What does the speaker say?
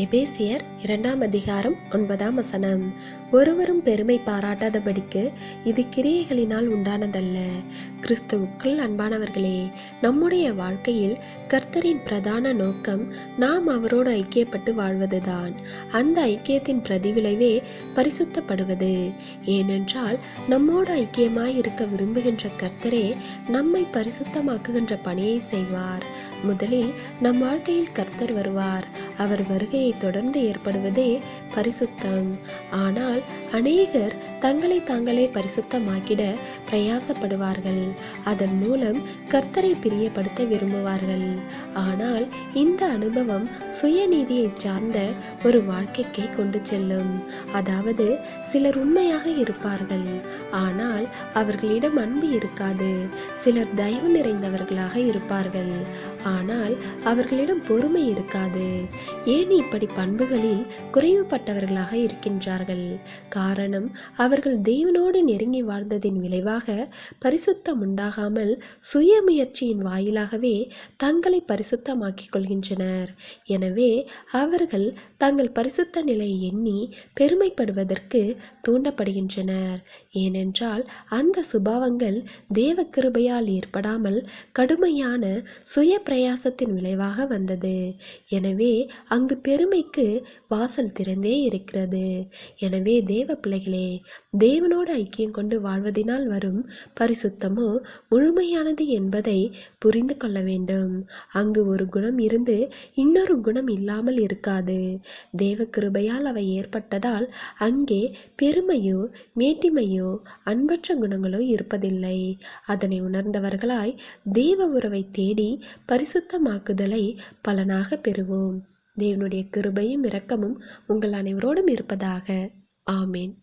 எபேசியர் இரண்டாம் அதிகாரம் ஒன்பதாம் வசனம். ஒருவரும் பெருமை பாராட்டாதபடிக்கு இது கிரியைகளினால் உண்டானதல்ல. கிறிஸ்துவுக்குள் அன்பானவர்களே நம்முடைய வாழ்க்கையில் கர்த்தரின் பிரதான நோக்கம் நாம் அவரோடு ஐக்கியப்பட்டு வாழ்வதுதான். அந்த ஐக்கியத்தின் பிரதிவிளைவே பரிசுத்தப்படுவது. ஏனென்றால் நம்மோடு ஐக்கியமாய் இருக்க விரும்புகின்ற கர்த்தரே நம்மை பரிசுத்தமாக்குகின்ற பணியை செய்வார். முதலில் நம் வாழ்க்கையில் கர்த்தர் வருவார். அவர் வருகையை தொடர்ந்து ஏற்படுவதே பரிசுத்தம். ஆனால் அநேகர் தங்களை தாங்களே பரிசுத்தமாக்கிட பிரயாசப்படுவார்கள். அதன் மூலம் கர்த்தரை பிரியப்படுத்த விரும்புவார்கள். ஆனால் இந்த அனுபவம் சுயநீதியை சார்ந்த ஒரு வாழ்க்கைக்கே கொண்டு செல்லும். அதாவது சிலர் உண்மையாக இருப்பார்கள். ஆனால் அவர்களிடம் அன்பு இருக்காது. சிலர் தயவு நிறைந்தவர்களாக இருப்பார்கள். ஆனால் அவர்களிடம் பொறுமை இருக்காது. ஏன் இப்படி பண்புகளில் குறைவுபட்டவர்களாக இருக்கின்றார்கள்? காரணம் அவர்கள் தேவனோடு நெருங்கி வாழ்ந்ததின் விளைவாக பரிசுத்தம் உண்டாகாமல் சுய முயற்சியின் வாயிலாகவே தங்களை பரிசுத்தமாக்கிக் கொள்கின்றனர். எனவே அவர்கள் தங்கள் பரிசுத்த நிலையை எண்ணி பெருமைப்படுவதற்கு தூண்டப்படுகின்றனர். ஏனென்றால் அந்த சுபாவங்கள் தேவ கிருபையால் ஏற்படாமல் கடுமையான சுய பிரயாசத்தின் விளைவாக வந்தது. எனவே அங்கு பெருமைக்கு வாசல் திறந்தே இருக்கிறது. எனவே தேவ பிள்ளைகளே தேவனோடு ஐக்கியம் கொண்டு வாழ்வதினால் வரும் பரிசுத்தமோ முழுமையானது என்பதை புரிந்து கொள்ள வேண்டும். அங்கு ஒரு குணம் இருந்து இன்னொரு குணம் இல்லாமல் இருக்காது. தேவ கிருபையால் அவை ஏற்பட்டதால் அங்கே பெருமையோ மேட்டிமையோ அன்பற்ற குணங்களோ இருப்பதில்லை. அதனை உணர்ந்தவர்களாய் தெய்வ உறவை தேடி பரிசுத்தமாக்குதலை பலனாக பெறுவோம். தேவனுடைய கிருபையும் இரக்கமும் உங்கள் அனைவரோடும் இருப்பதாக. ஆமேன்.